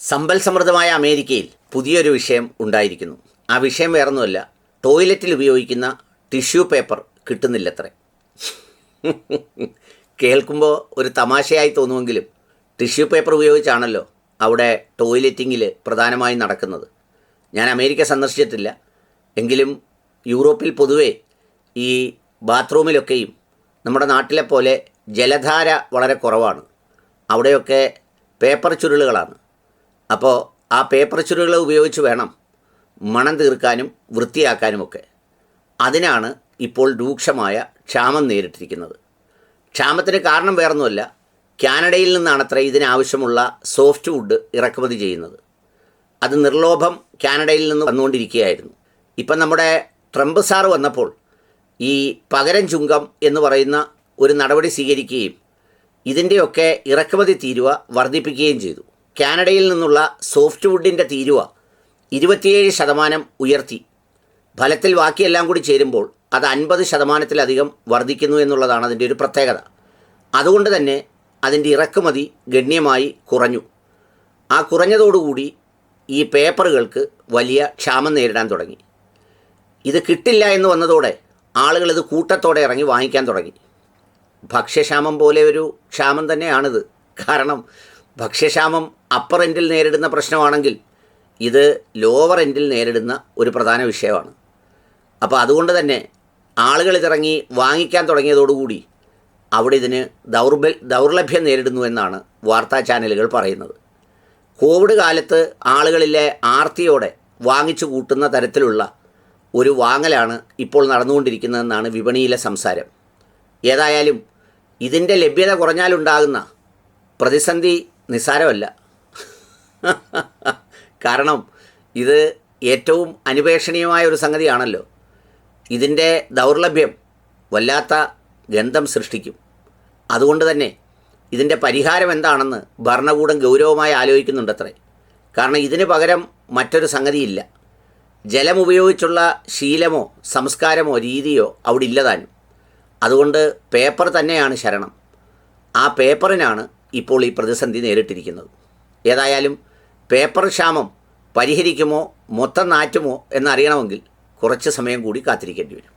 സമ്പൽ സമൃദ്ധമായ അമേരിക്കയിൽ പുതിയൊരു വിഷയം ഉണ്ടായിരിക്കുന്നു. ആ വിഷയം വേറൊന്നുമല്ല ടോയ്ലറ്റിൽ ഉപയോഗിക്കുന്ന ടിഷ്യൂ പേപ്പർ കിട്ടുന്നില്ലത്രേ. കേൾക്കുമ്പോൾ ഒരു തമാശയായി തോന്നുമെങ്കിലും ടിഷ്യൂ പേപ്പർ ഉപയോഗിച്ചാണല്ലോ അവിടെ ടോയ്ലറ്റിങ്ങിൽ പ്രധാനമായും നടക്കുന്നത്. ഞാൻ അമേരിക്ക സന്ദർശിച്ചിട്ടില്ല എങ്കിലും യൂറോപ്പിൽ പൊതുവെ ഈ ബാത്റൂമിലൊക്കെയും നമ്മുടെ നാട്ടിലെ പോലെ ജലധാര വളരെ കുറവാണ്. അവിടെയൊക്കെ പേപ്പർ ചുരുളുകളാണ്. അപ്പോൾ ആ പേപ്പർ ചുരുകൾ ഉപയോഗിച്ച് വേണം മണം തീർക്കാനും വൃത്തിയാക്കാനുമൊക്കെ. അതിനാണ് ഇപ്പോൾ രൂക്ഷമായ ക്ഷാമം നേരിട്ടിരിക്കുന്നത്. ക്ഷാമത്തിന് കാരണം വേറൊന്നുമല്ല കാനഡയിൽ നിന്നാണത്രേ ഇതിനാവശ്യമുള്ള സോഫ്റ്റ് വുഡ് ഇറക്കുമതി ചെയ്യുന്നത്. അത് നിർലോഭം കാനഡയിൽ നിന്ന് വന്നുകൊണ്ടിരിക്കുകയായിരുന്നു. ഇപ്പം നമ്മുടെ ട്രംപ് സാർ വന്നപ്പോൾ ഈ പകരം ചുങ്കം എന്ന് പറയുന്ന ഒരു നടപടി സ്വീകരിക്കുകയും ഇതിന്റെയൊക്കെ ഇറക്കുമതി തീരുവ വർദ്ധിപ്പിക്കുകയും ചെയ്തു. കാനഡയിൽ നിന്നുള്ള സോഫ്റ്റ് വുഡിന്റെ തീരുവ ഇരുപത്തിയേഴ് ശതമാനം ഉയർത്തി. ഫലത്തിൽ ബാക്കിയെല്ലാം കൂടി ചേരുമ്പോൾ അത് അൻപത് ശതമാനത്തിലധികം വർദ്ധിക്കുന്നു എന്നുള്ളതാണ് അതിന്റെ ഒരു പ്രത്യേകത. അതുകൊണ്ട് തന്നെ അതിന്റെ ഇറക്കുമതി ഗണ്യമായി കുറഞ്ഞു. ആ കുറഞ്ഞതോടുകൂടി ഈ പേപ്പറുകൾക്ക് വലിയ ക്ഷാമം നേരിടാൻ തുടങ്ങി. ഇത് കിട്ടില്ല എന്ന് വന്നതോടെ ആളുകൾ ഇത് കൂട്ടത്തോടെ ഇറങ്ങി വാങ്ങിക്കാൻ തുടങ്ങി. ഭക്ഷ്യക്ഷാമം പോലെ ഒരു ക്ഷാമം തന്നെയാണിത്. കാരണം ഭക്ഷ്യക്ഷാമം അപ്പർ എൻഡിൽ നേരിടുന്ന പ്രശ്നമാണെങ്കിൽ ഇത് ലോവർ എൻഡിൽ നേരിടുന്ന ഒരു പ്രധാന വിഷയമാണ്. അപ്പോൾ അതുകൊണ്ട് തന്നെ ആളുകൾ ഇതിറങ്ങി വാങ്ങിക്കാൻ തുടങ്ങിയതോടുകൂടി അവിടെ ഇതിന് ദൗർബൽ ദൗർലഭ്യം നേരിടുന്നു എന്നാണ് വാർത്താ ചാനലുകൾ പറയുന്നത്. കോവിഡ് കാലത്ത് ആളുകളിലെ ആർത്തിയോടെ വാങ്ങിച്ചു കൂട്ടുന്ന തരത്തിലുള്ള ഒരു വാങ്ങലാണ് ഇപ്പോൾ നടന്നുകൊണ്ടിരിക്കുന്നതെന്നാണ് വിപണിയിലെ സംസാരം. ഏതായാലും ഇതിന്റെ ലഭ്യത കുറഞ്ഞാലുണ്ടാകുന്ന പ്രതിസന്ധി നിസ്സാരമല്ല. കാരണം ഇത് ഏറ്റവും അനുപേക്ഷണീയമായ ഒരു സംഗതിയാണല്ലോ. ഇതിന്റെ ദൗർലഭ്യം വല്ലാത്ത ഗന്ധം സൃഷ്ടിക്കും. അതുകൊണ്ട് തന്നെ ഇതിന്റെ പരിഹാരം എന്താണെന്ന് ഭരണകൂടം ഗൗരവമായി ആലോചിക്കുന്നുണ്ടത്രേ. കാരണം ഇതിന് പകരം മറ്റൊരു സംഗതിയില്ല. ജലമുപയോഗിച്ചുള്ള ശീലമോ സംസ്കാരമോ രീതിയോ അവിടെ ഇല്ലതാനും അതുകൊണ്ട് പേപ്പർ തന്നെയാണ് ശരണം. ആ പേപ്പറിനാണ് ഇപ്പോൾ ഈ പ്രതിസന്ധി നേരിട്ടിരിക്കുന്നത്. ഏതായാലും പേപ്പർ ക്ഷാമം പരിഹരിക്കുമോ മൊത്തം നാറ്റുമോ എന്നറിയണമെങ്കിൽ കുറച്ച് സമയം കൂടി കാത്തിരിക്കേണ്ടി വരും.